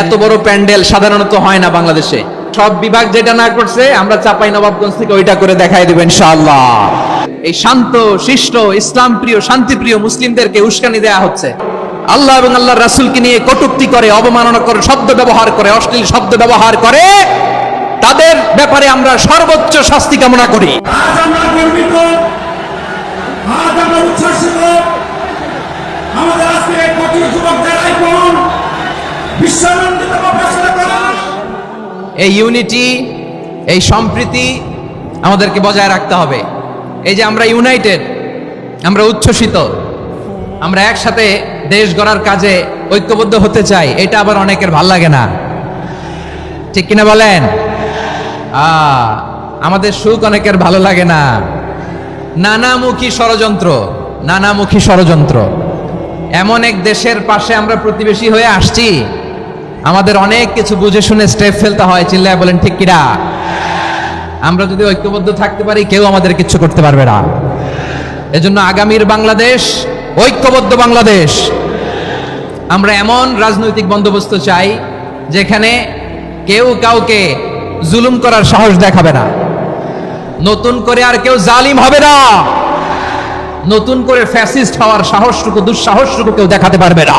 এত বড় প্যান্ডেল সাধারণত হয় না বাংলাদেশে। সব বিভাগ যেটা না করছে, আমরা চাপাই নবাবগঞ্জ থেকে ওইটা করে দেখাই দেবেন ইনশাআল্লাহ। এই শান্ত, শিষ্ট ইসলাম প্রিয় শান্তি প্রিয় মুসলিমদেরকে উস্কানি দেয়া হচ্ছে। আল্লাহ এবং আল্লাহর রাসূলকে নিয়ে কটুক্তি করে অবমাননা করে শব্দ ব্যবহার করে, অশ্লীল শব্দ ব্যবহার করে, তাদের ব্যাপারে আমরা সর্বোচ্চ শাস্তি কামনা করি। আজ আমরা গর্বিত, আজ আমরা উচ্ছ্বাসিত আমাদের আজকে কঠিন যুবকদের আইকন বিশ্বানন্দিত বা ফেসলা করার এই ইউনিটি এই সম্প্রীতি আমাদেরকে বজায় রাখতে হবে। এই যে আমরা ইউনাইটেড আমরা উচ্ছ্বসিত, আমরা একসাথে দেশ গড়ার কাজে ঐক্যবদ্ধ হতে চাই, এটা আবার অনেকের ভালো লাগে না। ঠিক কিনা বলেন? আমাদের সুখ অনেকের ভালো লাগে না। নানামুখী ষড়যন্ত্র নানামুখী ষড়যন্ত্র। এমন এক দেশের পাশে আমরা প্রতিবেশী হয়ে আসছি আমাদের অনেক কিছু বুঝে শুনে স্টেপ ফেলতে হয়, চিল্লায় বলেন, ঠিক কিনা? আমরা যদি ঐক্যবদ্ধ থাকতে পারি, কেউ আমাদের কিচ্ছু করতে পারবে না। এজন্য আগামীর বাংলাদেশ, ঐক্যবদ্ধ বাংলাদেশ। আমরা এমন রাজনৈতিক বন্দোবস্ত চাই, যেখানে কেউ কাউকে জুলুম করার সাহস দেখাবে না। নতুন করে আর কেউ জালিম হবে না। নতুন করে ফ্যাসিস্ট হওয়ার সাহসটুকু, দুঃসাহসটুকু কেউ দেখাতে পারবে না।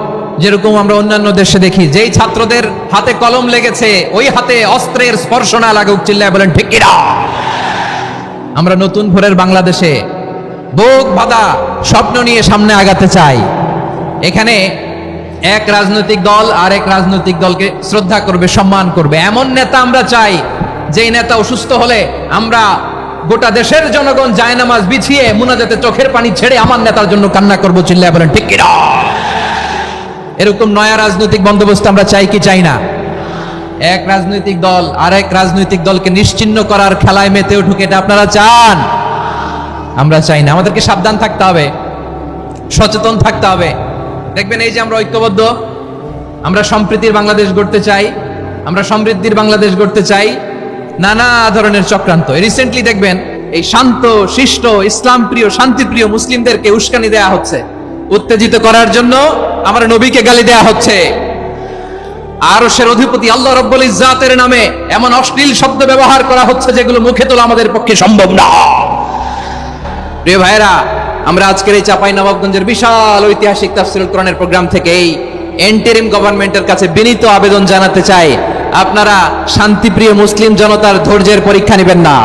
যেরকম আমরা অন্যান্য দেশে দেখি, যেই ছাত্রদের হাতে কলম লেগেছে, ওই হাতে অস্ত্রের স্পর্শ না লাগুক, চিল্লায় বলেন, ঠিক আমরা নতুন ভোরের বাংলাদেশে বুক বাঁধা স্বপ্ন নিয়ে সামনে আগাতে চাই। এখানে এক রাজনৈতিক দল আর এক রাজনৈতিক দলকে শ্রদ্ধা করবে, সম্মান করবে। এমন নেতা আমরা চাই, যেই নেতা অসুস্থ হলে আমরা গোটা দেশের জনগণ জায়নামাজ বিছিয়ে মুনাজাতে চোখের পানি ছেড়ে আমার নেতার জন্য কান্না করব, চিল্লায় বলেন, ঠিক এরকম নয়া রাজনৈতিক বন্দোবস্ত আমরা চাই কি চাই না? এক রাজনৈতিক দল আর এক রাজনৈতিক দলকে নিশ্চিন্ন করার খেলায় মেতে উঠুক, এটা আপনারা চান? আমরা চাই না। আমাদেরকে সাবধান থাকতে হবে, সচেতন থাকতে হবে। দেখবেন এই যে আমরা ঐক্যবদ্ধ, আমরা সম্প্রীতির বাংলাদেশ গড়তে চাই, আমরা সমৃদ্ধির বাংলাদেশ গড়তে চাই, নানা ধরনের চক্রান্ত। রিসেন্টলি দেখবেন এই শান্ত, শিষ্ট ইসলাম প্রিয় শান্তিপ্রিয় মুসলিমদেরকে উস্কানি দেয়া হচ্ছে। উত্তেজিত করার জন্য আমার নবীকে গালি দেয়া হচ্ছে। আরশের অধিপতি আল্লাহ রব্বুল ইজ্জাতের নামে এমন অশ্লীল শব্দ ব্যবহার করা হচ্ছে যেগুলো মুখে তোলা আমাদের পক্ষে সম্ভব না। প্রিয় ভাইরা আমরা আজকের এই চাপাই নবাবগঞ্জের বিশাল ঐতিহাসিক তাফসিরুল কোরআনের প্রোগ্রাম থেকে এই এন্টেরিম গভর্নমেন্টের কাছে বিনীত আবেদন জানাতে চাই। আপনারা শান্তিপ্রিয় মুসলিম জনতার ধৈর্যের পরীক্ষা নেবেন না।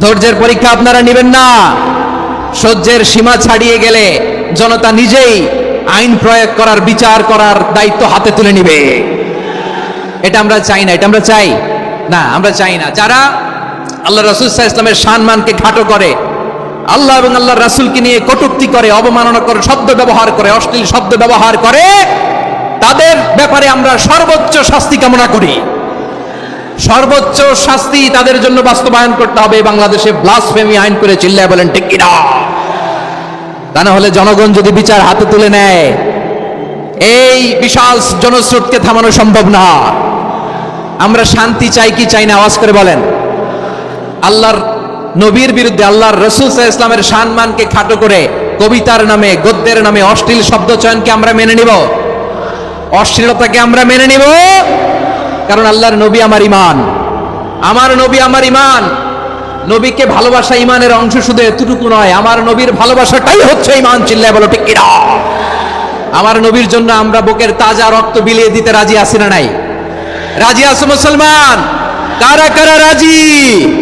ধৈর্যের পরীক্ষা আপনারা নেবেন না। সহ্যের সীমা ছাড়িয়ে গেলে জনতা নিজেই আইন প্রয়োগ করার, বিচার করার দায়িত্ব হাতে তুলে নিবে। এটা আমরা চাই না, এটা আমরা চাই। না, আমরা চাই না। যারা আল্লাহ রাসুল ইসলামের সম্মানকে খাটো করে, আল্লাহ এবং আল্লাহ রাসুলকে নিয়ে কটুক্তি করে অবমাননা করে শব্দ ব্যবহার করে, অশ্লীল শব্দ ব্যবহার করে, তাদের ব্যাপারে আমরা সর্বোচ্চ শাস্তি কামনা করি। সর্বোচ্চ শাস্তি তাদের জন্য বাস্তবায়ন করতে হবে। বাংলাদেশে ব্লাসফেমি আইন করে চিল্লায় বলেন কিনা? তা না হলে জনগণ যদি বিচার হাতে তুলে নেয়, এই বিশাল জনস্রোতকে থামানো সম্ভব না। আমরা শান্তি চাই কি চাই না, আওয়াজ করে বলেন। আল্লাহর নবীর বিরুদ্ধে আল্লাহর রসুল ইসলামের সম্মানকে খাটো করে কবিতার নামে, গদ্যের নামে অশ্লীল শব্দ চয়নকে আমরা মেনে নিব। অশ্লীলতাকে আমরা মেনে নিব। কারণ আল্লাহর নবী আমার ইমান আমার নবী আমার ইমান নবীকে ভালোবাসা ইমানের অংশ শুধু এতটুকু নয়, আমার নবীর ভালোবাসাটাই হচ্ছে ইমান, চিল্লায় বলো ঠিক আমার নবীর জন্য আমরা বুকের তাজা রক্ত বিলিয়ে দিতে রাজি আসি না নাই? রাজি আছো মুসলমান? কারা কারা রাজি?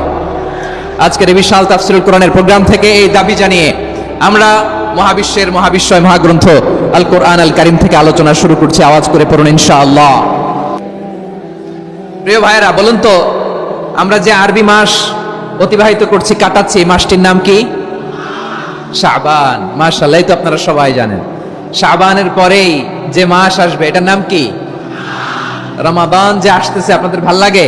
আজকের এই বিশাল তাফসিরুল কোরআনের প্রোগ্রাম থেকে এই দাবি জানিয়ে আমরা মহাবিশ্বের মহাবিশ্বয় মহাগ্রন্থ আল কোরআন আল কারিম থেকে আলোচনা শুরু করছি, আওয়াজ করে পড়ুন ইনশাআল্লাহ। প্রিয় ভাইয়েরা, বলুন তো, আমরা যে আরবি মাস অতিবাহিত করছি, কাটাচ্ছি মাসটির নাম কি? শাবান। মাশাআল্লাহ তো আপনারা সবাই জানেন। শাবানের পরেই যে মাস আসবে, এটার নাম কি? রমাদান যে আসতেছে, আপনাদের ভালো লাগে?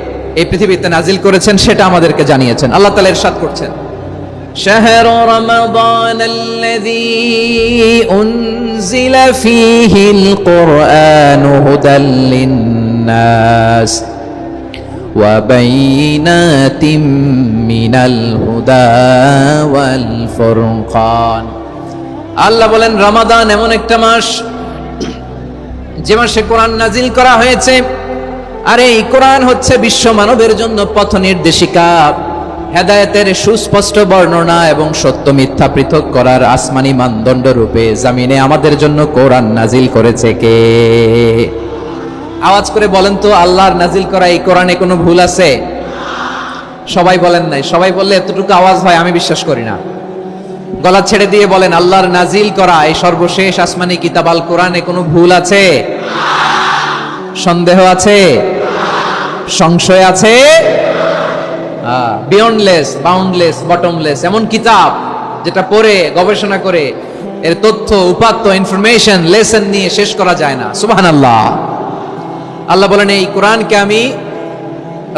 এই পৃথিবীতে নাজিল করেছেন সেটা আমাদেরকে জানিয়েছেন আল্লাহ তালা ইরশাদ করছেন شهر رمضان الذي أنزل فيه القرآن هدى للناس وبينات من الهدى والفرقان আল্লাহ বলেন রমাদান এমন একটা মাস যে মাসে কোরআন নাজিল করা হয়েছে আর এই কোরআন হচ্ছে বিশ্ব মানবের জন্য পথ নির্দেশিকা। হেদায়েতের সুস্পষ্ট বর্ণনা এবং সত্য মিথ্যা পৃথক করার আসমানি মানদণ্ড রূপে জামিনে আমাদের জন্য কোরআন নাজিল করেছে কে? আওয়াজ করে বলেন তো, আল্লাহর নাজিল করা এই কোরআনে কোনো ভুল আছে? সবাই বলেন নাই, সবাই বললে এতটুকু আওয়াজ হয়, আমি বিশ্বাস করি না। গলা ছেড়ে দিয়ে বলেন, আল্লাহর নাজিল করা এই সর্বশেষ আসমানি কিতাব আল কোরআনে কোনো ভুল আছে? সন্দেহ আছে? সংশয় আছে? বিয়ন্ডলেস বাউন্ডলেস বটমলেস এমন কিতাব যেটা পড়ে, গবেষণা করে, এর তথ্য, উপাত্ত ইনফরমেশন লেসন নিয়ে শেষ করা যায় না। সুবাহান আল্লাহ আল্লাহ বলেন, এই কোরআনকে আমি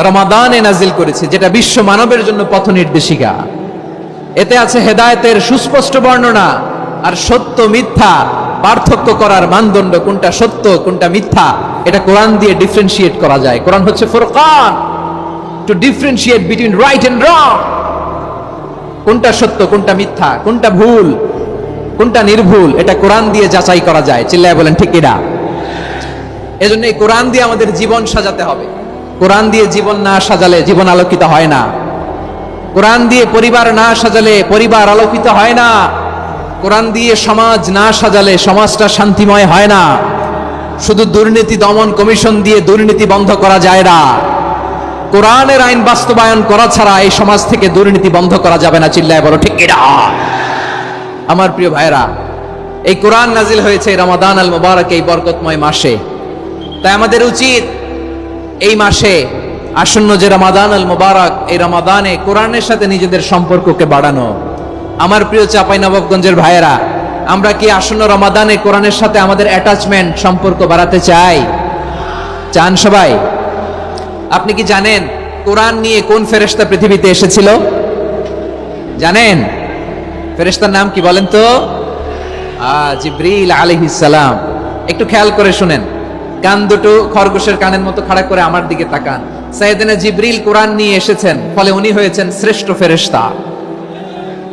রমাদানে নাজিল করেছি, যেটা বিশ্ব মানবের জন্য পথ নির্দেশিকা। এতে আছে হেদায়েতের সুস্পষ্ট বর্ণনা আর সত্য মিথ্যা। পার্থক্য করার মানদণ্ড কোনটা সত্য, কোনটা মিথ্যা, এটা কোরআন দিয়ে ডিফারেন্সিয়েট করা যায়। কোরআন হচ্ছে Furqan. To differentiate between right and wrong কোনটা সত্য, কোনটা মিথ্যা, কোনটা ভুল, কোনটা নির্ভুল, এটা কোরআন দিয়ে যাচাই করা যায়। চিল্লায় বলেন, ঠিক কিনা? এজন্য এই কোরআন দিয়ে আমাদের জীবন সাজাতে হবে। কোরআন দিয়ে জীবন না সাজালে জীবন আলোকিত হয় না। কোরআন দিয়ে পরিবার না সাজালে পরিবার আলোকিত হয় না। কোরআন দিয়ে সমাজ না সাজালে সমাজটা শান্তিময় হয় না। শুধু দুর্নীতি দমন কমিশন দিয়ে দুর্নীতি বন্ধ করা যায় না। কোরআনের আইন বাস্তবায়ন করা ছাড়া এই সমাজ থেকে দুর্নীতি বন্ধ করা যাবে না, চিল্লায় বলো, ঠিক কিনা? আমার প্রিয় ভাইরা এই কোরআন নাজিল হয়েছে রমাদান আল মুবারক এই বরকতময় মাসে। তাই আমাদের উচিত এই মাসে আসন্ন যে রমাদান আল মুবারক, এই রমাদানে কোরআনের সাথে নিজেদের সম্পর্ককে বাড়ানো। আমার প্রিয় চাপাই নবাবগঞ্জের ভাইয়েরা, আমরা কি আসন্ন রমাদানে কোরআনের সাথে আমাদের অ্যাটাচমেন্ট সম্পর্ক বাড়াতে চাই? চান সবাই? আপনি কি জানেন কোরআন নিয়ে কোন ফেরেশতা পৃথিবীতে এসেছিল? জানেন? ফেরেশতার নাম কি বলেন তো? জিব্রিল সালাম। একটু খেয়াল করে শুনেন। কান দুটো খরগোশের কানের মতো খাড়া করে আমার দিকে তাকান। সাইয়েদনা জিব্রিল কোরআন নিয়ে এসেছেন, ফলে উনি হয়েছেন শ্রেষ্ঠ ফেরেশতা।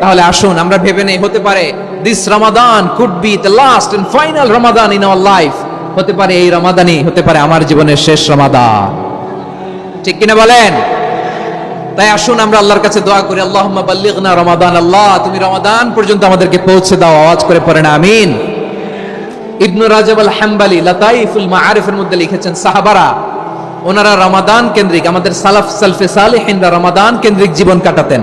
তাহলে আসুন, আমরা ভেবে নেই, হতে পারে this Ramadan could be the last and final Ramadan in our life হতে পারে এই রমাদানই হতে পারে আমার জীবনের শেষ রমাদান ঠিক কিনা বলেন? তাই আসুন, আমরা আল্লাহর কাছে দোয়া করি, আল্লাহুম্মা বাল্লিগনা রমাদান আল্লাহ, তুমি রমাদান পর্যন্ত আমাদেরকে পৌঁছে দাও, আওয়াজ করে পড়ে না আমিন। ইবনু রাজাব আল হাম্বালি লাতাইফুল মাআরিফের মধ্যে লিখেছেন, সাহাবারা, ওনারা রমাদান কেন্দ্রিক, আমাদের সালাফ সালফে সালেহিনরা রমাদান কেন্দ্রিক জীবন কাটাতেন।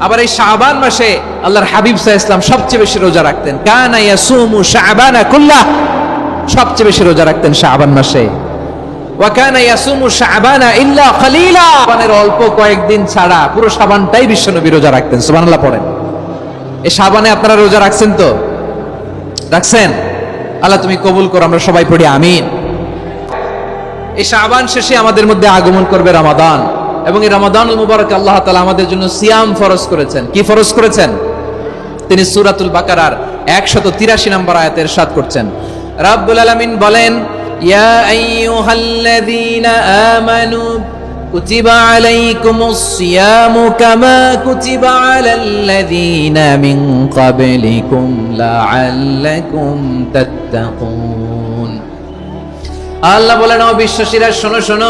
আবার এই শাবান মাসে আল্লাহর হাবিব সাহা ইসলাম সবচেয়ে বেশি রোজা রাখতেন। কানা ইয়াসুমু শাবানা কুল্লাহ। সবচেয়ে বেশি রোজা রাখতেন শাবান মাসে। অল্প কয়েকদিন ছাড়া পুরো শাবানটাই বিশ্বনবী রোজা রাখতেন, সুবহানাল্লাহ পড়েন। এই শাবানে আপনারা রোজা রাখছেন তো? রাখছেন? আল্লাহ তুমি কবুল করো, আমরা সবাই পড়ি, আমিন। এই শাবান শেষে আমাদের মধ্যে আগমন করবে রমাদান। এবং এই রমাদান মুবারক আল্লাহ তালা আমাদের জন্য সিয়াম ফরজ করেছেন কি ফরজ করেছেন তিনি সুরাতুল বাকারার একশত তিরাশি নম্বর আয়াতের সাদ করছেন রাব্বুল আলামিন বলেন ইয়া আইয়ুহাল্লাযীনা আমানু كتب عليكم الصيام كما كتب على الذين من قبلكم لعلكم تتقون আল্লাহ বলেন ও বিশ্বাসীরা শোনো শোনো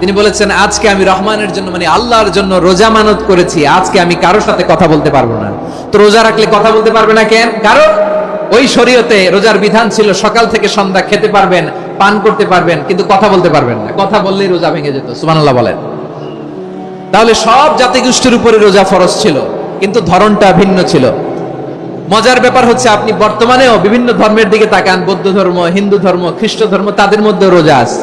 তিনি বলেছেন, আজকে আমি রহমানের জন্য মানে আল্লাহর জন্য রোজা মানত করেছি, আজকে আমি কারোর সাথে কথা বলতে পারব না। তো রোজা রাখলে কথা বলতে পারবে না কেন? কারণ ওই শরীয়তে রোজার বিধান ছিল, সকাল থেকে সন্ধ্যা খেতে পারবেন, পান করতে পারবেন, কিন্তু কথা বলতে পারবেন না। কথা বললেই রোজা ভেঙে যেত, সুবহানাল্লাহ বলেন। তাহলে সব জাতিগোষ্ঠীর উপরে রোজা ফরজ ছিল, কিন্তু ধরনটা ভিন্ন ছিল। মজার ব্যাপার হচ্ছে, আপনি বর্তমানেও বিভিন্ন ধর্মের দিকে তাকান, বৌদ্ধ ধর্ম, হিন্দু ধর্ম, খ্রিস্ট ধর্ম, তাদের মধ্যে রোজা আছে।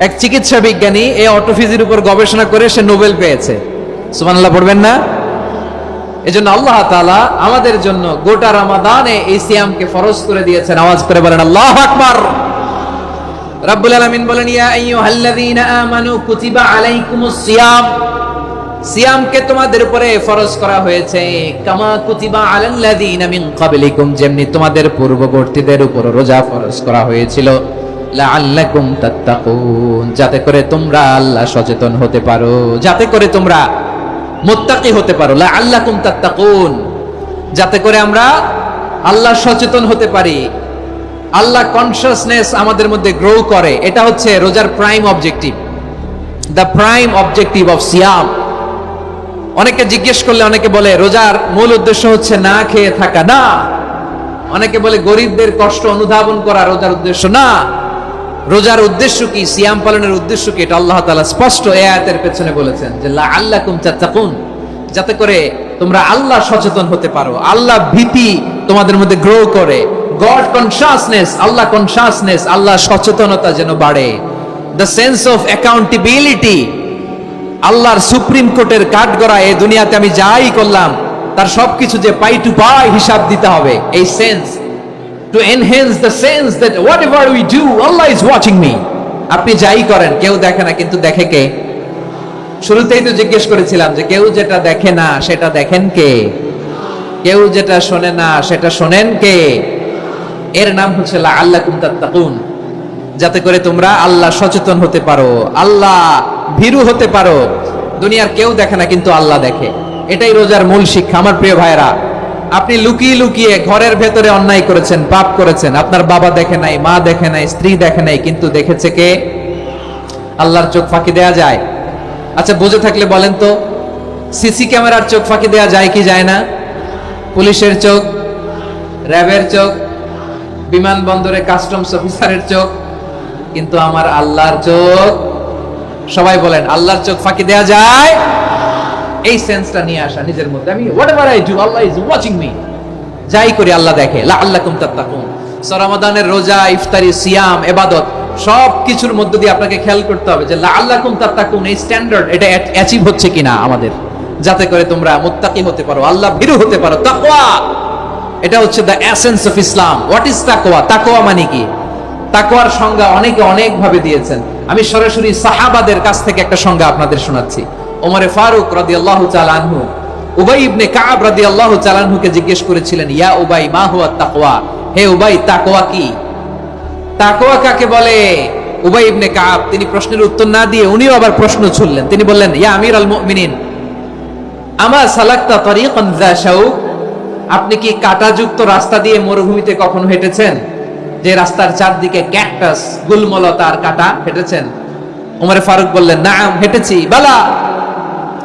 এক চিকিৎসা বিজ্ঞানী এই অটোফিজির উপর গবেষণা করে সে নোবেল পেয়েছে। সুবহানাল্লাহ, পড়বেন না? এজন্য আল্লাহ তাআলা আমাদের জন্য গোটা রমাদানে এই সিয়ামকে ফরজ করে দিয়েছেন। আওয়াজ করে বলেন, আল্লাহ আকবার। রাব্বুল আলামিন বলেন, ইয়া আইয়ুহাল্লাযীনা আমানু কুতিবা আলাইকুমুস সিয়াম। সিয়ামকে তোমাদের উপরে ফরজ করা হয়েছে। কামা কুতিবা আলাল্লাযীনা মিন ক্বাবলিকুম, যেমনি তোমাদের পূর্ববর্তীদের উপর রোজা ফরজ করা হয়েছিল। লাআল্লাকুম তাত্তাকুন। যাতে করে তোমরা আল্লাহ সচেতন হতে পারো। যাতে করে তোমরা মুত্তাকি হতে পারো। লাআল্লাকুম তাত্তাকুন। যাতে করে আমরা আল্লাহ সচেতন হতে পারি। আল্লাহ কনসিয়াসনেস আমাদের মধ্যে গ্রো করে। এটা হচ্ছে রোজার prime objective the prime objective of সিয়াম অনেকে জিজ্ঞেস করলে অনেকে বলে, রোজার মূল উদ্দেশ্য হচ্ছে না খেয়ে থাকা। না। অনেকে বলে, গরিবদের কষ্ট অনুধাবন করা রোজার উদ্দেশ্য না। রোজার উদ্দেশ্য কি? সিয়াম পালনের উদ্দেশ্য কি? এটা আল্লাহ তালা স্পষ্ট এ পেছনে বলেছেন যে লা আল্লাকুম তাত্তাকুন যাতে করে তোমরা আল্লাহ সচেতন হতে পারো। আল্লাহ ভীতি তোমাদের মধ্যে গ্রো করে। গড কনসাসনেস আল্লাহ কনসাসনেস আল্লাহ সচেতনতা যেন বাড়ে। দ্য সেন্স অফ অ্যাকাউন্টেবিলিটি আল্লাহর সুপ্রিম কোর্টের কাঠগড়া এই দুনিয়াতে আমি যাই করলাম, তার সবকিছু যে পাই টু পাই হিসাব দিতে হবে। এই sense to enhance the sense that whatever we do Allah is watching me আপনি যাই করেন, কেউ দেখে না, কিন্তু দেখে কে? শুরুতেই তো জিজ্ঞেস করেছিলাম যে কেউ যেটা দেখে না, সেটা দেখেন কে? কেউ যেটা শোনে না, সেটা শোনেন কে? এর নাম হচ্ছে আল্লাহ তাত্তাকুন। যাতে করে তোমরা আল্লাহ সচেতন হতে পারো, আল্লাহ ভীরু হতে পারো। দুনিয়ার কেউ দেখে না, কিন্তু আল্লাহ দেখে। এটাই রোজার মূল শিক্ষা, আমার প্রিয় ভাইরা আপনি লুকিয়ে লুকিয়ে ঘরের ভেতরে অন্যায় করেছেন, পাপ করেছেন। আপনার বাবা দেখে নাই, মা দেখে নাই, স্ত্রী দেখে নাই, কিন্তু দেখেছে কে? আল্লাহর চোখ ফাঁকি দেয়া যায়। আচ্ছা বুঝে থাকলে বলেন তো, সিসি ক্যামেরার চোখ ফাঁকি দেয়া যায় কি যায় না? পুলিশের চোখ, র্যাবের চোখ, বিমানবন্দরে কাস্টমস অফিসারের চোখ, কিন্তু আমার আল্লাহর চোখ, সবাই বলেন, আল্লাহর চোখ ফাঁকি দেয়া যায়? এই সেন্সটা নিয়ে আসা নিজের মধ্যে। আমি whatever I do Allah is watching me যাই করি আল্লাহ দেখে। লা আল্লাকুম তাত্তাকুন রমাদানের রোজা, ইফতারি, সিয়াম, এবাদত সব কিছুর মধ্য দিয়ে আপনাকে খেয়াল করতে হবে যে লা আল্লাকুম তাত্তাকুন, এই স্ট্যান্ডার্ড এটা অ্যাচিভ হচ্ছে কিনা আমাদের। যাতে করে তোমরা মুত্তাকি হতে পারো, আল্লাহ ভীরু হতে পারো। তাকওয়া! এটা হচ্ছে the essence of Islam what is তাকওয়া? তাকওয়া মানে কি? তাকওয়ার সংজ্ঞা অনেকে অনেক ভাবে দিয়েছেন। আমি সরাসরি সাহাবাদের কাছ থেকে একটা সংজ্ঞা আপনাদের শোনাচ্ছি। ওমরে ফারুক রাদিয়াল্লাহু তাআলা আনহু, উবাই ইবনে কাব রাদিয়াল্লাহু তাআলা আনহুকে জিজ্ঞেস করেছিলেন, ইয়া উবাই, মা হুয়া তাকওয়া? হে উবাই, তাকওয়া কি? তাকওয়া কাকে বলে? উবাই ইবনে কাব তিনি প্রশ্নের উত্তর না দিয়ে উনিও আবার প্রশ্ন ছুড়লেন। তিনি বললেন, ইয়া আমির আল মুমিনিন, আমা সালাক্তা তরিকান যা শাউক? আপনি কি কাঁটাযুক্ত রাস্তা দিয়ে মরুভূমিতে কখনো হেঁটেছেন? যে রাস্তার চারদিকে ক্যাকটাস, গুলমলতার কাটা, হেঁটেছেন। উমরে ফারুক বললেন না হেঁটেছি, বালা।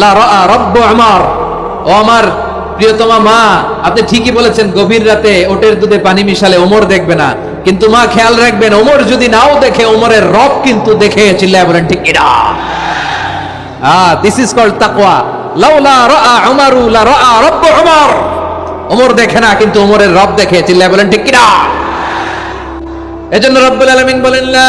লা রব্বু উমর। ও আমার প্রিয়তমা মা, আপনি ঠিকই বলেছেন, গভীর রাতে ওটের দুধে পানি মিশালে ওমর দেখবে না। কিন্তু মা, খেয়াল রাখবেন, ওমর যদি নাও দেখে, ওমরের রব কিন্তু দেখে চিল্লায় বলেন, ঠিক কিনা? আহ দিস ইজ কল্ড তাকওয়া। লাউলা রাআ উমারু, লা রাআ রব্বু উমর। ওমর দেখে না, কিন্তু ওমরের রব দেখে চিল্লায় বলেন, ঠিক কিনা? এজন্য রব্বুল আলামিন বলেন, লা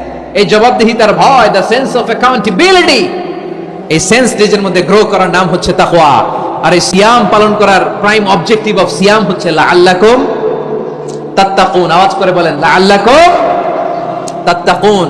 এই জবাবদিহিতার ভয় দ্য সেন্স অফ অ্যাকাউন্টেবিলিটি এই সেন্স নিজের মধ্যে গ্রো করার নাম হচ্ছে তাকওয়া। আর এই সিয়াম পালন করার প্রাইম অবজেক্টিভ অফ সিয়াম হচ্ছে লা লাআল্লাকুম তাত্তাকুন। আওয়াজ করে বলেন লা লাআল্লাকুম তাত্তাকুন।